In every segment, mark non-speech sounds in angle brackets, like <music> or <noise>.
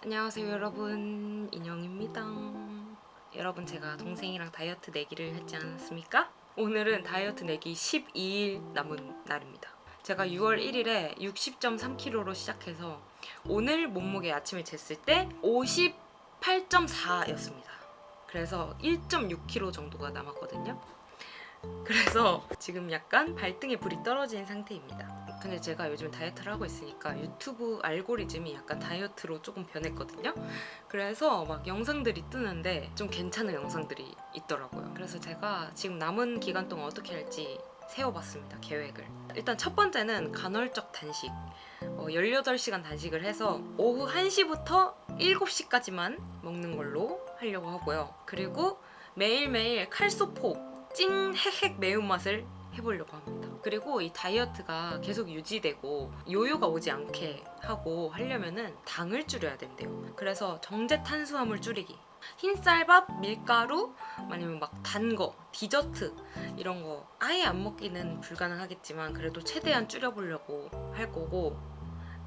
안녕하세요 여러분. 인영입니다. 여러분 제가 동생이랑 다이어트 내기를 했지 않았습니까? 오늘은 다이어트 내기 12일 남은 날입니다. 제가 6월 1일에 60.3kg로 시작해서 오늘 몸무게 아침에 쟀을 때 58.4였습니다. 그래서 1.6kg 정도가 남았거든요 그래서 지금 약간 발등에 불이 떨어진 상태입니다. 근데 제가 요즘 다이어트를 하고 있으니까 유튜브 알고리즘이 약간 다이어트로 조금 변했거든요. 그래서 막 영상들이 뜨는데 좀 괜찮은 영상들이 있더라고요. 그래서 제가 지금 남은 기간 동안 어떻게 할지 세워봤습니다. 계획을. 일단 첫 번째는 간헐적 단식. 어, 18시간 단식을 해서 오후 1시부터 7시까지만 먹는 걸로 하려고 하고요. 그리고 매일매일 칼소포 찐 핵핵 매운맛을 해보려고 합니다. 그리고 이 다이어트가 계속 유지되고 요요가 오지 않게 하고 하려면은 당을 줄여야 된대요. 그래서 정제 탄수화물 줄이기. 흰쌀밥, 밀가루, 아니면 막 단 거, 디저트 이런 거 아예 안 먹기는 불가능하겠지만 그래도 최대한 줄여보려고 할 거고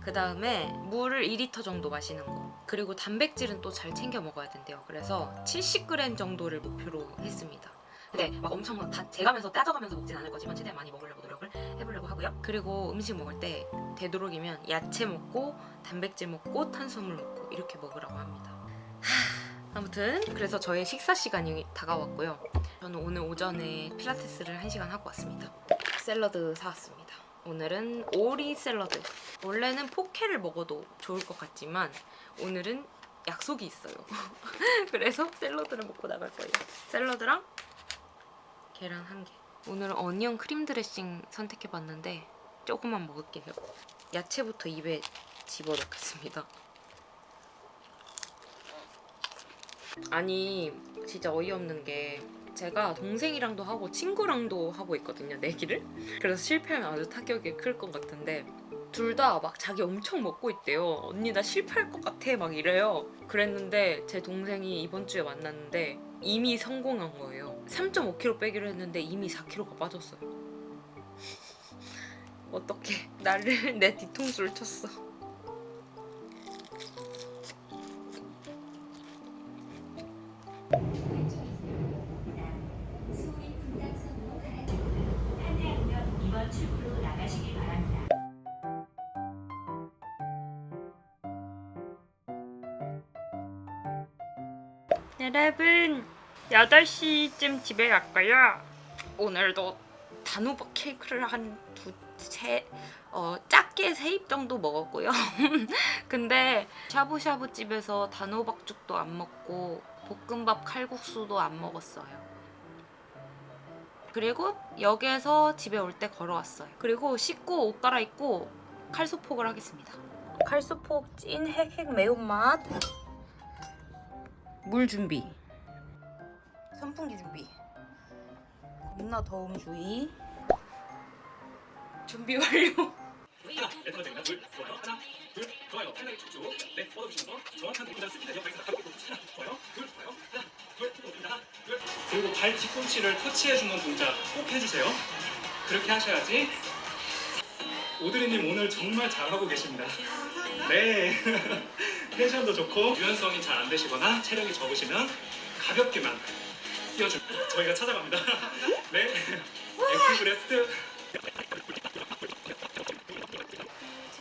그 다음에 물을 2리터 정도 마시는 거 그리고 단백질은 또 잘 챙겨 먹어야 된대요. 그래서 70g 정도를 목표로 했습니다. 근데 막 엄청 막다 재가면서 따져가면서 먹진 않을 거지만 최대한 많이 먹으려고 노력을 해보려고 하고요. 그리고 음식 먹을 때 되도록이면 야채 먹고 단백질 먹고 탄수화물 먹고 이렇게 먹으라고 합니다. 하, 아무튼 그래서 저의 식사 시간이 다가왔고요. 저는 오늘 오전에 필라테스를 1시간 하고 왔습니다. 샐러드 사왔습니다. 오늘은 오리 샐러드. 원래는 포케를 먹어도 좋을 것 같지만 오늘은 약속이 있어요. <laughs> 그래서 샐러드를 먹고 나갈 거예요. 샐러드랑 계란 한 개. 오늘은 어니언 크림 드레싱 선택해봤는데 조금만 먹을게요. 야채부터 입에 집어넣겠습니다. 아니 진짜 어이없는 게 제가 동생이랑도 하고 친구랑도 하고 있거든요 내기를 그래서 실패하면 아주 타격이 클 것 같은데 둘 다 막 자기 엄청 먹고 있대요 언니 나 실패할 것 같아 막 이래요 그랬는데 제 동생이 이번 주에 만났는데 이미 성공한 거예요. 3.5kg 빼기로 했는데 이미 4kg가 빠졌어요. <laughs> 어떻게 나를 <laughs> 내 뒤통수를 쳤어. 여러분 8시쯤 집에 갔고요. 오늘도 단호박 케이크를 한 두 세 어, 작게 세 입 정도 먹었고요. <laughs> 근데 샤브샤브 집에서 단호박죽도 안 먹고 볶음밥 칼국수도 안 먹었어요. 그리고 역에서 집에 올 때 걸어왔어요. 그리고 씻고 옷 갈아입고 칼소폭을 하겠습니다. 칼소폭 찐 핵핵 매운맛. 물 준비. 선풍기 준비. 겁나 더움 주의. 준비 완료. 그리고 발 뒤꿈치를 터치해주는 동작 꼭 해주세요. 그렇게 하셔야지. 오드리님 오늘 정말 잘하고 계십니다. 네. <laughs> 텐션도 좋고 유연성이 잘 안 되시거나 체력이 적으시면 가볍게만 뛰어주. 저희가 찾아갑니다. <laughs> 네. 엑스 브레스트.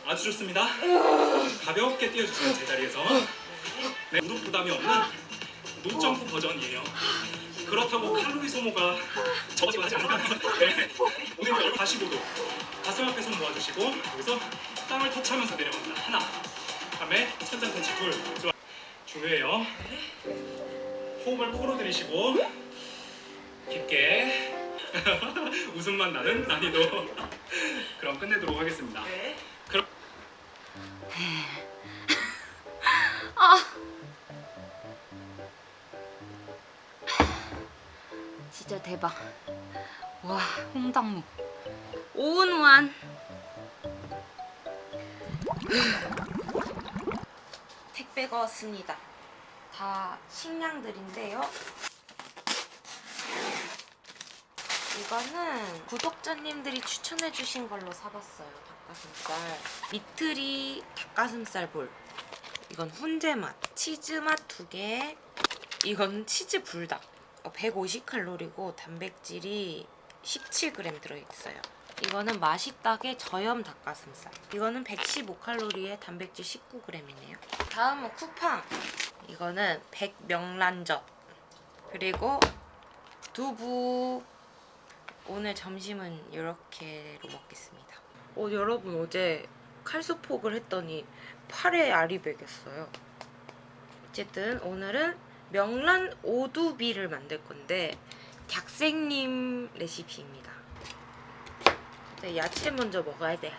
아주 좋습니다. 가볍게 뛰어주세요 제자리에서. 네, 무릎 부담이 없는 노점프 버전이에요. 그렇다고 칼로리 소모가 적어지고 하지 않아요. 네. 오늘 얼굴 45도. 가슴 앞에 손 모아주시고 여기서 땅을 터치하면서 내려갑니다. 하나. 다음에 천장 터치 둘. 중요해요. 호흡을 코로 들이시고 깊게 <laughs> 웃음만 나는 난이도. <laughs> 그럼 끝내도록 하겠습니다. 진짜 대박. 와, 홍당무. 오은완. 택배가 왔습니다. 다 식량들인데요. 이거는 구독자님들이 추천해주신 걸로 사봤어요. 닭가슴살. 미트리 닭가슴살 볼. 이건 훈제 맛, 치즈 맛 두 개. 이건 치즈 불닭. 150칼로리고 단백질이 17g 들어있어요. 이거는 맛있다게 저염 닭가슴살. 이거는 115칼로리에 단백질 19g이네요. 다음은 쿠팡. 이거는 백명란젓. 그리고 두부. 오늘 점심은 이렇게로 먹겠습니다. 어, 여러분 어제 칼수폭을 했더니 팔에 알이 배겼어요. 어쨌든 오늘은 명란 오두비를 만들 건데 닭생님 레시피입니다. 네, 야채 먼저 먹어야 돼.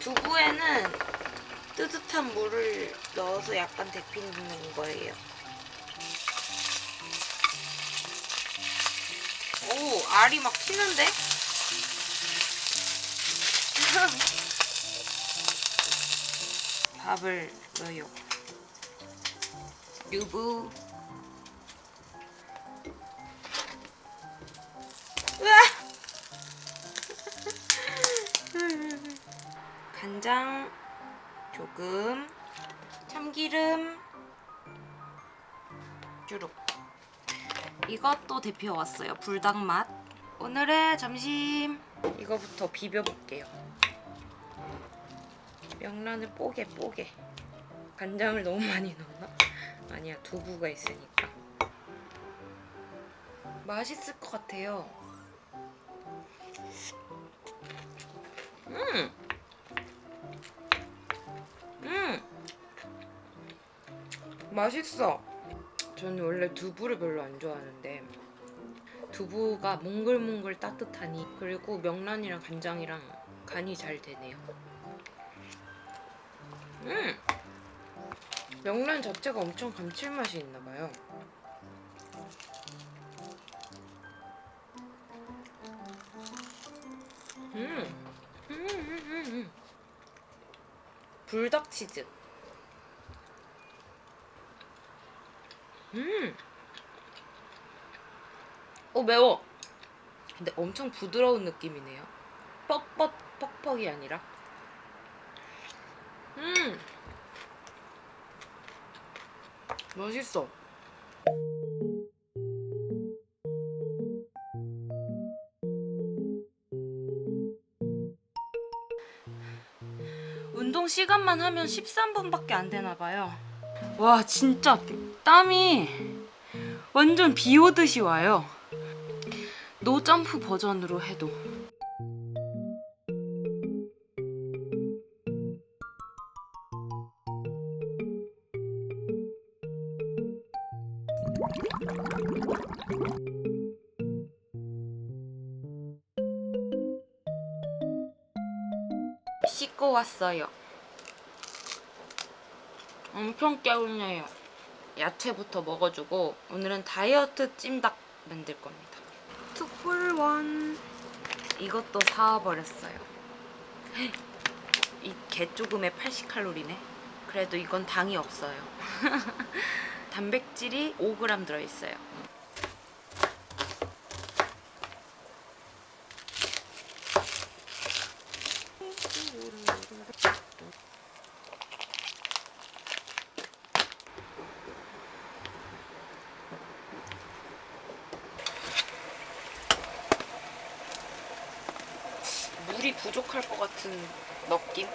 두부에는 뜨뜻한 물을 넣어서 약간 데피는 거예요. 오, 알이 막 튀는데? <laughs> 밥을 넣어요. 유부. 조금, 참기름, 주룩. 이것도 데펴 왔어요. 불닭 맛. 오늘의 점심 이거부터 비벼 볼게요. 명란을 뽀개 뽀개. 간장을 너무 많이 넣나? 아니야 두부가 있으니까. 맛있을 것 같아요. 음. 음. 맛있어. 저는 원래 두부를 별로 안 좋아하는데 두부가 몽글몽글 따뜻하니 그리고 명란이랑 간장이랑 간이 잘 되네요. 음! 명란 자체가 엄청 감칠맛이 있나 봐요. 음! 음, 음, 음, 음. 불닭 치즈. 음. 어 매워. 근데 엄청 부드러운 느낌이네요. 뻑뻑 뻑뻑이 아니라. 음. 맛있어. 시간만 하면 13분밖에 안 되나 봐요. 와, 진짜 땀이 완전 비 오듯이 와요. 노 점프 버전으로 해도. 씻고 왔어요. 엄청 깨우네요. 야채부터 먹어주고 오늘은 다이어트 찜닭 만들 겁니다. 투뿔원 이것도 사와버렸어요. 이 개조금에 80칼로리네. 그래도 이건 당이 없어요. <laughs> 단백질이 5g 들어있어요. 물이 부족할 것 같은 느낌?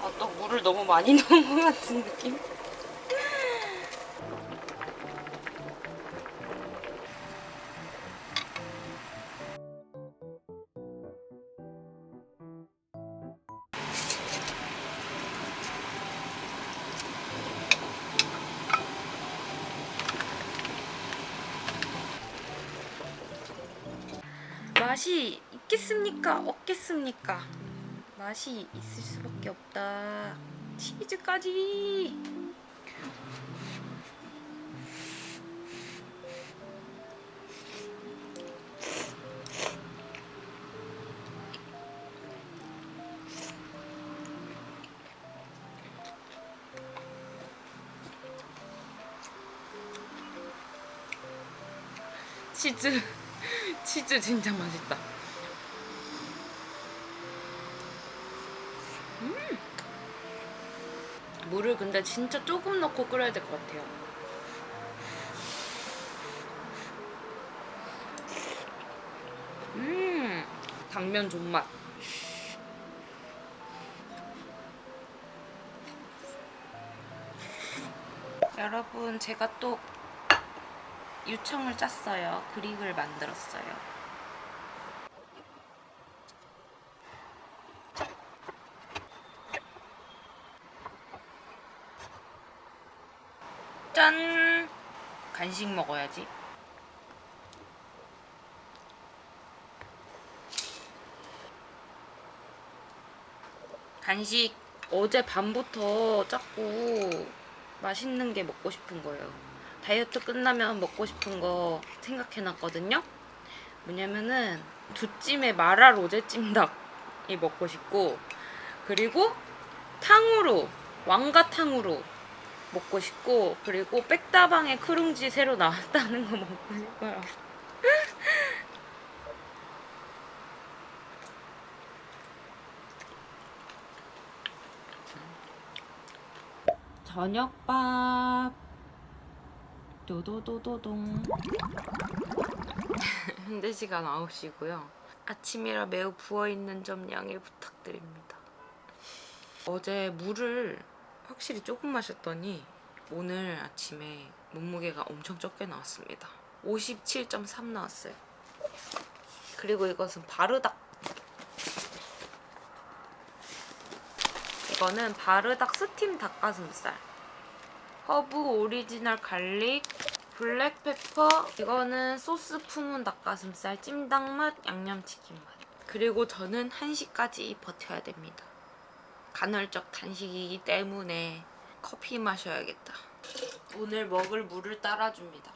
아, 또 물을 너무 많이 넣은 것 같은 느낌? 맛이 있겠습니까? 없겠습니까? 맛이 있을 수밖에 없다. 치즈까지. 치즈. 치즈 진짜 맛있다. 음. 물을 근데 진짜 조금 넣고 끓여야 될 것 같아요. 음, 당면 존맛. 여러분, 제가 또 유청을 짰어요. 그릭을 만들었어요. 짠! 간식 먹어야지. 간식 어제 밤부터 자꾸 맛있는 게 먹고 싶은 거예요. 다이어트 끝나면 먹고 싶은 거 생각해놨거든요. 뭐냐면은 두찜에 마라 로제 찜닭이 먹고 싶고 그리고 탕후루 왕가탕후루 먹고 싶고 그리고 백다방에 크룽지 새로 나왔다는 거 먹고 싶어요. <laughs> 저녁밥 도도도도동 <laughs> 현재 시간 9시고요. 아침이라 매우 부어있는 점 양해 부탁드립니다. 어제 물을 확실히 조금 마셨더니 오늘 아침에 몸무게가 엄청 적게 나왔습니다. 57.3 나왔어요. 그리고 이것은 바르닥 이거는 바르닥 스팀 닭가슴살 허브 오리지널 갈릭 블랙페퍼. 이거는 소스 품은 닭가슴살 찜닭맛 양념치킨 맛. 그리고 저는 1시까지 버텨야 됩니다. 간헐적 단식이기 때문에 커피 마셔야겠다. 오늘 먹을 물을 따라줍니다.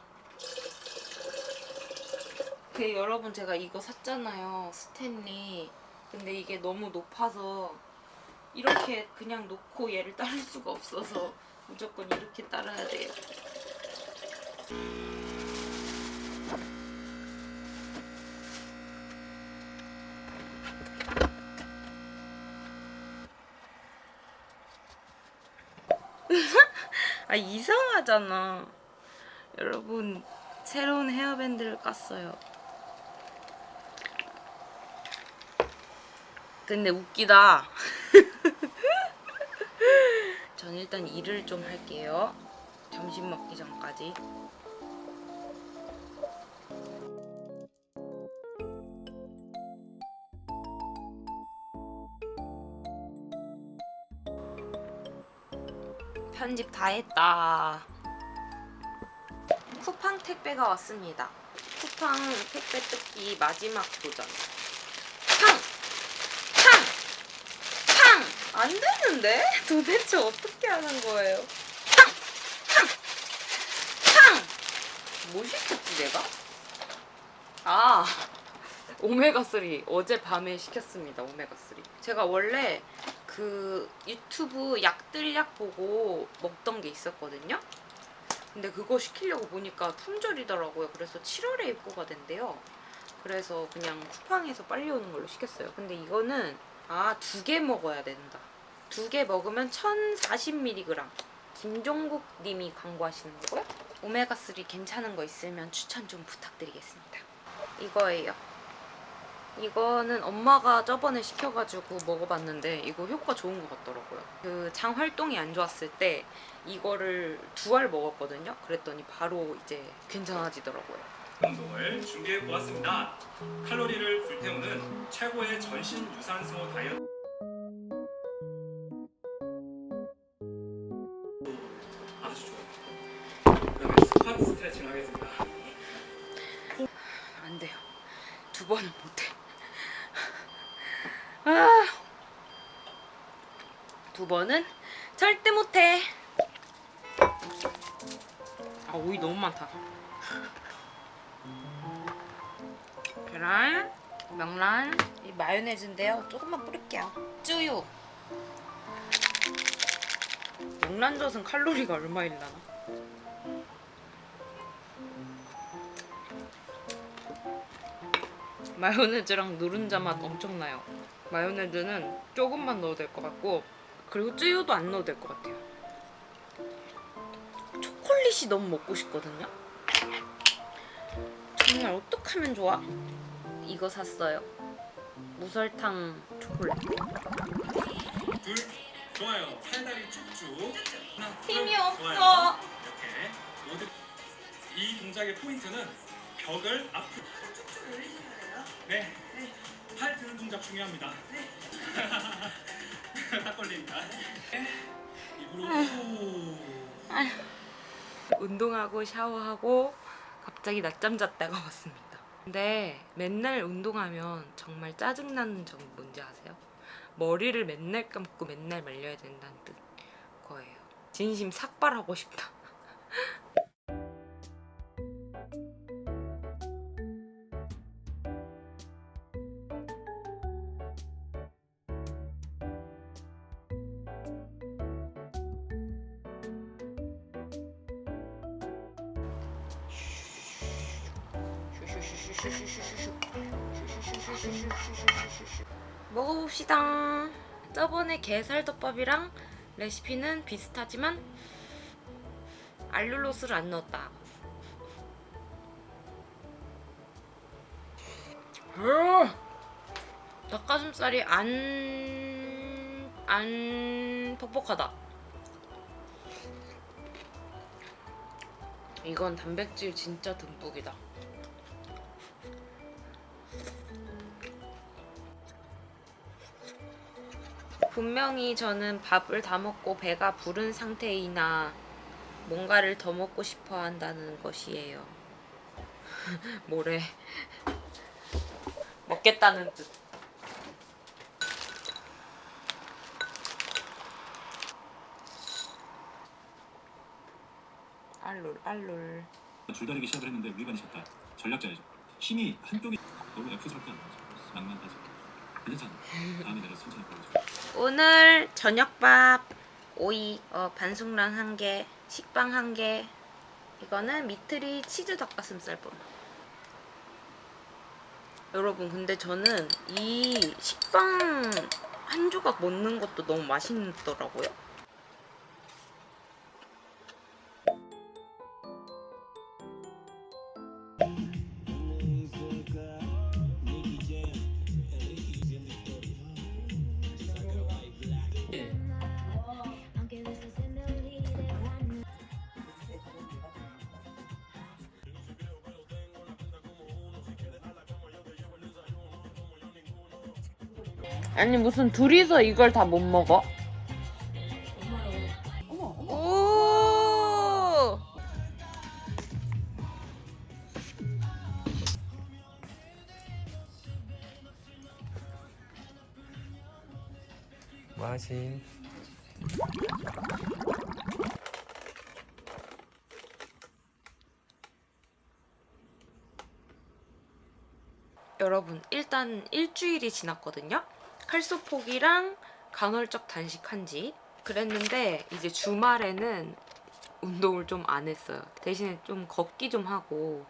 그 여러분 제가 이거 샀잖아요 스탠리. 근데 이게 너무 높아서 이렇게 그냥 놓고 얘를 따를 수가 없어서 무조건 이렇게 따라야 돼요. <laughs> 아 이상하잖아. 여러분 새로운 헤어밴드를 깠어요. 근데 웃기다. <laughs> 전 일단 일을 좀 할게요. 점심 먹기 전까지. 편집 다 했다. 쿠팡 택배가 왔습니다. 쿠팡 택배 뜯기 마지막 도전. 팡! 팡! 팡! 안 되는데? 도대체 어떻게 하는 거예요? 팡! 팡! 팡! 뭐 시켰지 내가? 아 오메가3 어제 밤에 시켰습니다 오메가3 제가 원래 그 유튜브 약들약 보고 먹던 게 있었거든요 근데 그거 시키려고 보니까 품절이더라고요 그래서 7월에 입고가 된대요 그래서 그냥 쿠팡에서 빨리 오는 걸로 시켰어요 근데 이거는 아 두 개 먹어야 된다 두 개 먹으면 1040mg 김종국 님이 광고하시는 거고요 오메가3 괜찮은 거 있으면 추천 좀 부탁드리겠습니다 이거예요 이거는 엄마가 저번에 시켜가지고 먹어봤는데 이거 효과 좋은 것 같더라고요. 그 장 활동이 안 좋았을 때 이거를 두 알 먹었거든요. 그랬더니 바로 이제 괜찮아지더라고요. 방송을 준비해 보았습니다. 칼로리를 불태우는 최고의 전신 유산소 다이어트. 아주 좋아요. 그러면 스쿼트 스트레칭 하겠습니다. 안 돼요. 두 번은 못해. 아, 두 번은 절대 못해. 아 오이 너무 많다. 계란, 명란, 이 마요네즈인데요. 조금만 뿌릴게요. 쭈유. 명란젓은 칼로리가 얼마 일라나? 마요네즈랑 노른자 맛 엄청나요. 마요네즈는 조금만 넣어도 될 것 같고 그리고 쯔유도 안 넣어도 될 것 같아요. 초콜릿이 너무 먹고 싶거든요. 정말 어떡하면 좋아? 이거 샀어요. 무설탕 초콜릿. 둘 좋아요 팔다리 쭉쭉 하나 힘이 둘, 없어. 좋아요. 이렇게 모두 이 동작의 포인트는 벽을 앞으로 네. 팔 드는 동작 중요합니다. <laughs> 딱 걸립니다. 네. 입으로 후. 운동하고 샤워하고 갑자기 낮잠 잤다가 왔습니다. 근데 맨날 운동하면 정말 짜증나는 점이 뭔지 아세요? 머리를 맨날 감고 맨날 말려야 된다는 뜻 거예요. 진심 삭발하고 싶다. 저번에 게살덮밥이랑 레시피는 비슷하지만 알룰로스를 안 넣었다. 음! 닭가슴살이 안, 안 퍽퍽하다. 이건 단백질 진짜 듬뿍이다. 분명히 저는 밥을 다 먹고 배가 부른 상태이나 뭔가를 더 먹고 싶어 한다는 것이에요. <laughs> 뭐래? <laughs> 먹겠다는 뜻. 알룰 알룰. 줄다리기 시작을 했는데 위반이 셨다 전략자이죠. 힘이 한쪽이 너무 F스럽게 안 나오죠. 낭만하지. 오늘 저녁밥 오이 어, 반숙란 한 개, 식빵 한 개. 이거는 미트리 치즈 닭가슴살 본. 여러분 근데 저는 이 식빵 한 조각 먹는 것도 너무 맛있더라고요. 아니 무슨 둘이서 이걸 다 못 먹어? 오! 마신 여러분 일단 일주일이 지났거든요. 칼소폭이랑 간헐적 단식 한 지 그랬는데 이제 주말에는 운동을 좀 안 했어요. 대신에 좀 걷기 좀 하고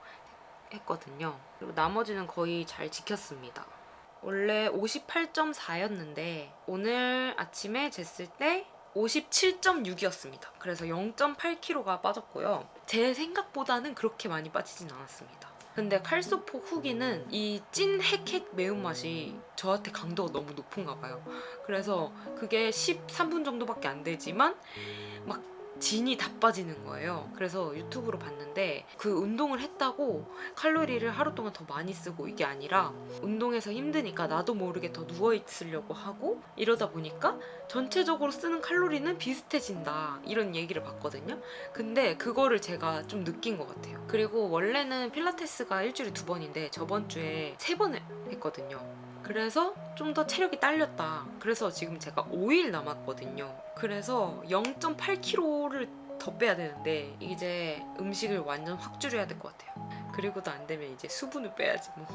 했거든요. 그리고 나머지는 거의 잘 지켰습니다. 원래 58.4였는데 오늘 아침에 쟀을 때 57.6이었습니다. 그래서 0.8kg가 빠졌고요. 제 생각보다는 그렇게 많이 빠지진 않았습니다. 근데 칼소폭 후기는 이 찐 핵핵 매운맛이 저한테 강도가 너무 높은가 봐요. 그래서 그게 13분 정도밖에 안 되지만 막 진이 다 빠지는 거예요. 그래서 유튜브로 봤는데 그 운동을 했다고 칼로리를 하루 동안 더 많이 쓰고 이게 아니라 운동해서 힘드니까 나도 모르게 더 누워 있으려고 하고 이러다 보니까 전체적으로 쓰는 칼로리는 비슷해진다 이런 얘기를 봤거든요. 근데 그거를 제가 좀 느낀 것 같아요. 그리고 원래는 필라테스가 일주일에 두 번인데 저번 주에 세 번을 했거든요. 그래서 좀 더 체력이 딸렸다. 그래서 지금 제가 5일 남았거든요. 그래서 0.8kg를 더 빼야 되는데 이제 음식을 완전 확 줄여야 될 것 같아요. 그리고도 안 되면 이제 수분을 빼야지 뭐.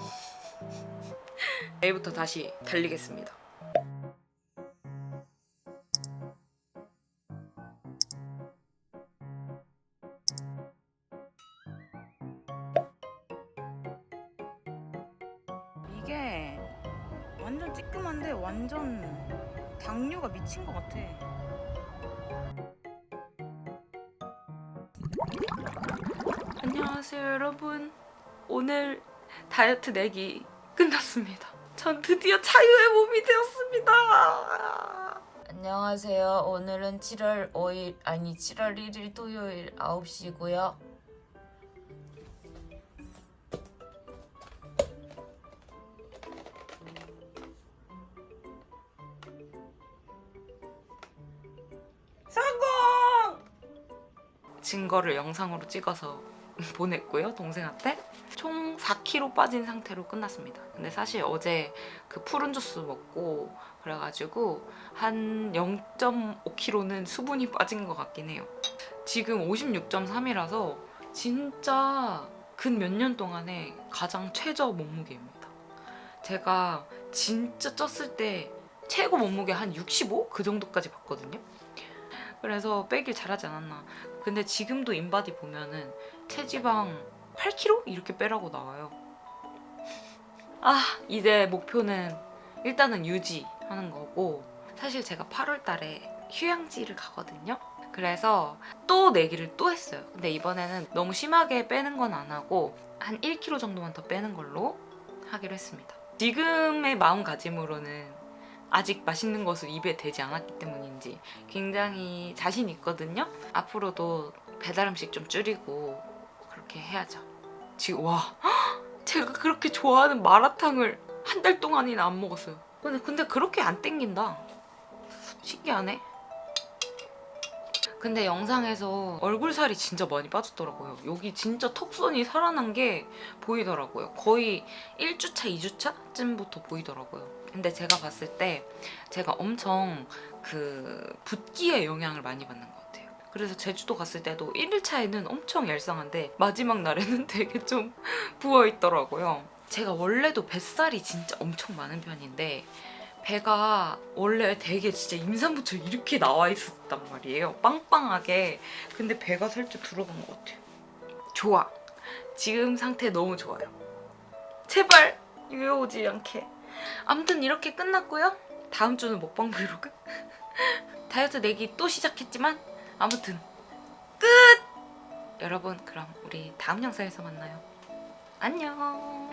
<laughs> 내일부터 다시 달리겠습니다. 다이어트 내기 끝났습니다. 전 드디어 자유의 몸이 되었습니다. 안녕하세요. 오늘은 7월 5일 아니 7월 1일 토요일 9시고요. 증거를 영상으로 찍어서 보냈고요 동생한테. 총 4kg 빠진 상태로 끝났습니다. 근데 사실 어제 그 푸른 주스 먹고 그래가지고 한 0.5kg는 수분이 빠진 것 같긴 해요. 지금 56.3이라서 진짜 근 몇 년 동안에 가장 최저 몸무게입니다. 제가 진짜 쪘을 때 최고 몸무게 한 65? 그 정도까지 봤거든요. 그래서 빼길 잘하지 않았나. 근데 지금도 인바디 보면은 체지방 8kg 이렇게 빼라고 나와요. <laughs> 아 이제 목표는 일단은 유지하는 거고 사실 제가 8월 달에 휴양지를 가거든요. 그래서 또 내기를 또 했어요. 근데 이번에는 너무 심하게 빼는 건 안 하고 한 1kg 정도만 더 빼는 걸로 하기로 했습니다. 지금의 마음가짐으로는 아직 맛있는 것을 입에 대지 않았기 때문인지 굉장히 자신 있거든요. 앞으로도 배달 음식 좀 줄이고 그렇게 해야죠. 지금 와 <gasps> 제가 그렇게 좋아하는 마라탕을 한 달 동안이나 안 먹었어요. 근데 근데 그렇게 안 땡긴다. 신기하네. 근데 영상에서 얼굴 살이 진짜 많이 빠졌더라고요. 여기 진짜 턱선이 살아난 게 보이더라고요. 거의 1주차, 2주차쯤부터 보이더라고요. 근데 제가 봤을 때 제가 엄청 그 붓기에 영향을 많이 받는 것 같아요. 그래서 제주도 갔을 때도 1일차에는 엄청 얄쌍한데 마지막 날에는 <laughs> 되게 좀 부어 있더라고요. 제가 원래도 뱃살이 진짜 엄청 많은 편인데 배가 원래 되게 진짜 임산부처 이렇게 나와 있었단 말이에요. 빵빵하게. 근데 배가 살짝 들어간 것 같아요. 좋아. 지금 상태 너무 좋아요. 제발 유효오지 않게. 아무튼 이렇게 끝났고요. 다음 주는 먹방 브이로그. <laughs> 다이어트 내기 또 시작했지만 아무튼 끝. 여러분 그럼 우리 다음 영상에서 만나요. 안녕.